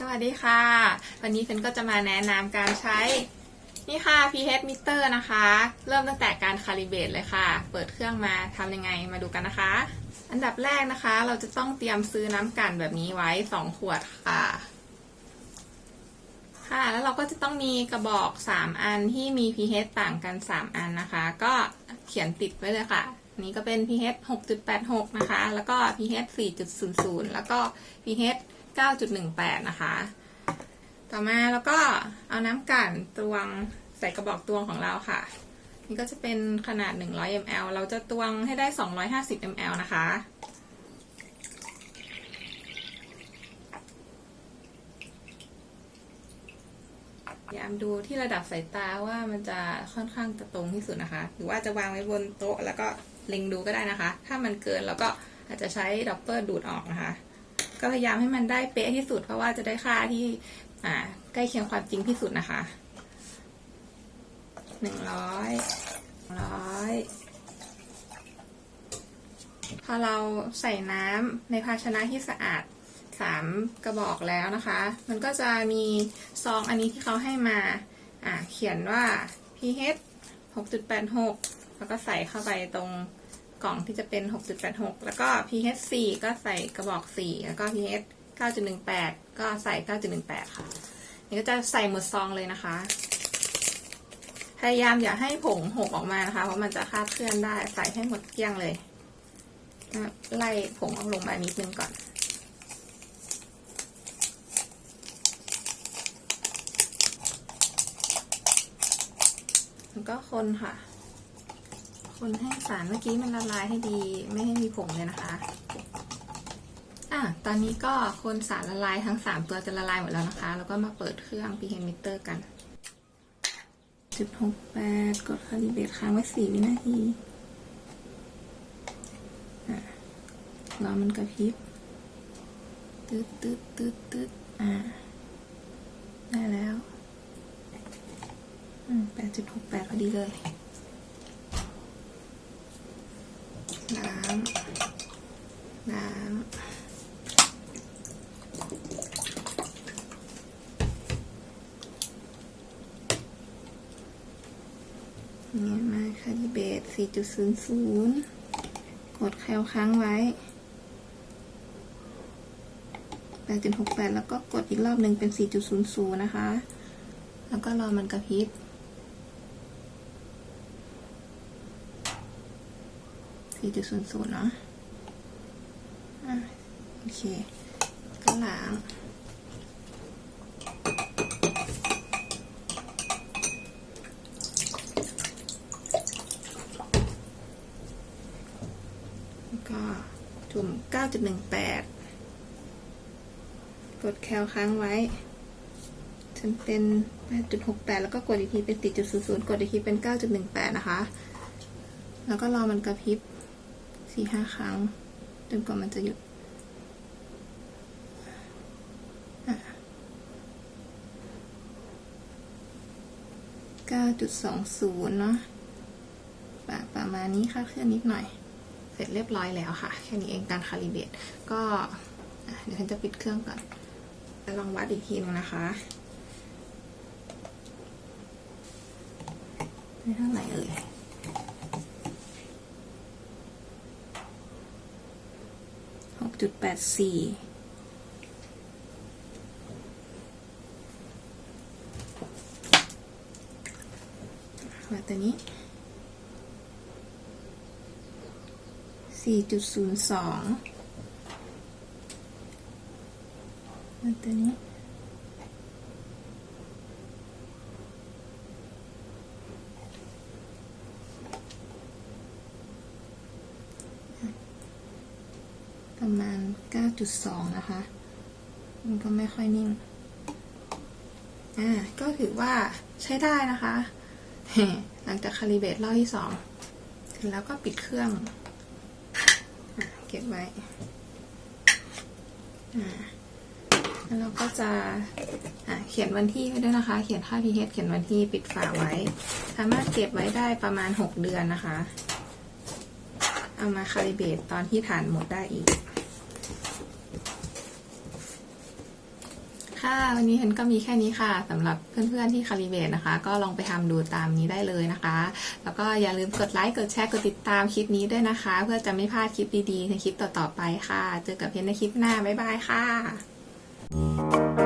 สวัสดีค่ะ วันนี้เฟนก็จะมาแนะนำการใช้ นี่ค่ะ pH meter นะคะ เริ่มตั้งแต่การคาลิเบตเลยค่ะ เปิดเครื่องมาทำยังไงมาดูกันนะคะ อันดับแรกนะคะ เราจะต้องเตรียมซื้อน้ำกันแบบนี้ไว้ 2 ขวดค่ะ ค่ะ แล้วเราก็จะต้องมีกระบอก 3 อันที่มี pH ต่างกัน 3 อันนะคะ ก็เขียนติดไว้เลยค่ะนนี้ก็เป็น pH 6.86 นะคะ แล้วก็ pH 4.00 แล้วก็ pH 9.18 นะคะ ต่อมาแล้วก็เอาน้ำกั่นตวงใส่กระบอกตวงของเราค่ะ นี่ก็จะเป็นขนาด 100 ml เราจะตวงให้ได้ 250 ml นะคะพยายามดูที่ระดับสายตาว่ามันจะค่อนข้างจะตรงที่สุดนะคะ หรือว่าจะวางไว้บนโต๊ะแล้วก็เล็งดูก็ได้นะคะ ถ้ามันเกินเราก็อาจจะใช้ดอปเปอร์ดูดออกนะคะ ก็พยายามให้มันได้เป๊ะที่สุด เพราะว่าจะได้ค่าที่อ่าใกล้เคียงความจริงที่สุดนะคะหนึ่งร้อยร้อยพอเราใส่น้ำในภาชนะที่สะอาดสามกระบอกแล้วนะคะ มันก็จะมีซองอันนี้ที่เขาให้มาอ่าเขียนว่า pH 6.86 แล้วก็ใส่เข้าไปตรง กล่องที่จะเป็น 6.86 แล้วก็ pH 4ก็ใส่กระบอก 4 แล้วก็ pH 9.18 ก็ใส่ 9.18 ค่ะ นี่ก็จะใส่หมดซองเลยนะคะ พยายามอย่าให้ผงหกออกมานะคะ เพราะมันจะคาบเคลื่อนได้ ใส่ให้หมดเกลี้ยงเลย ไล่ผงเอาลงมานิดนึงก่อนแล้วก็คนค่ะ คนให้สารเมื่อกี้มันละลายให้ดีไม่ให้มีผงเลยนะคะอะตอนนี้ก็คนสารละลายทั้งสามตัวจะละลายหมดแล้วนะคะ แล้วก็มาเปิดเครื่อง pH meter กันจุดหกแปดกดคาลิเบรตค้างไว้สี่วินาทีรอมันกระพริบตึ๊ดตึ๊ดตึ๊ดตึ๊ดอ่า ได้แล้ว อืมแปดจุดหกแปดพอดีเลย น้ำ น้ำ เนี่ยมาคาลิเบต4.00 กดแคลค้างไว้ 8.68 แล้วก็กดอีกรอบหนึ่งเป็น 4.00 นะคะ แล้วก็รอมันกระพริบ 4.00เนาะอะโอเค ก็ล้างแล้วก็จุ่ม 9.18 กดแคลค้างไว้จนเป็น 8.68 แล้วก็กดอีกทีเป็น 4.00 กดอีกทีเป็น 9.18 นะคะ แล้วก็รอมันกระพริบ สี่ห้าครั้งจนกว่ามันจะหยุดเก้าจุดสองศูนย์เนาะประประมาณนี้ค่ะเคลื่อนนิดหน่อย เสร็จเรียบร้อยแล้วค่ะ แค่นี้เองการคาลิเบรตก็เดี๋ยวฉันจะปิดเครื่องก่อนแล้วลองวัดอีกทีนึงนะคะได้เท่าไหร่เอ่ย หก จุดแปดสี่วัดตัวนี้สี่จุดศูนย์สองวัดตัวนี้ ประมาณ 9.2 นะคะ มันก็ไม่ค่อยนิ่ง อ่า ก็ถือว่าใช้ได้นะคะ หลังจากคาลิเบตรอบที่สองเสร็จแล้วก็ปิดเครื่องอเก็บไว้ อ่าแล้วเราก็จะะเขียนวันที่ไว้ด้วยนะคะ เขียนค่า pH เขียนวันที่ปิดฝาไว้ สามารถเก็บไว้ได้ประมาณ 6 เดือนนะคะ เอามาคาลิเบตตอนที่ฐานหมดได้อีก ค่ะ วันนี้เห็นก็มีแค่นี้ค่ะสำหรับเพื่อนๆที่คาลิเบตนะคะ ก็ลองไปทำดูตามนี้ได้เลยนะคะ แล้วก็อย่าลืมกดไลค์กดแชร์กดติดตามคลิปนี้ด้วยนะคะ เพื่อจะไม่พลาดคลิปดีๆในคลิปต่อๆไปค่ะ เจอกับเพนในคลิปหน้าบ๊ายบายค่ะ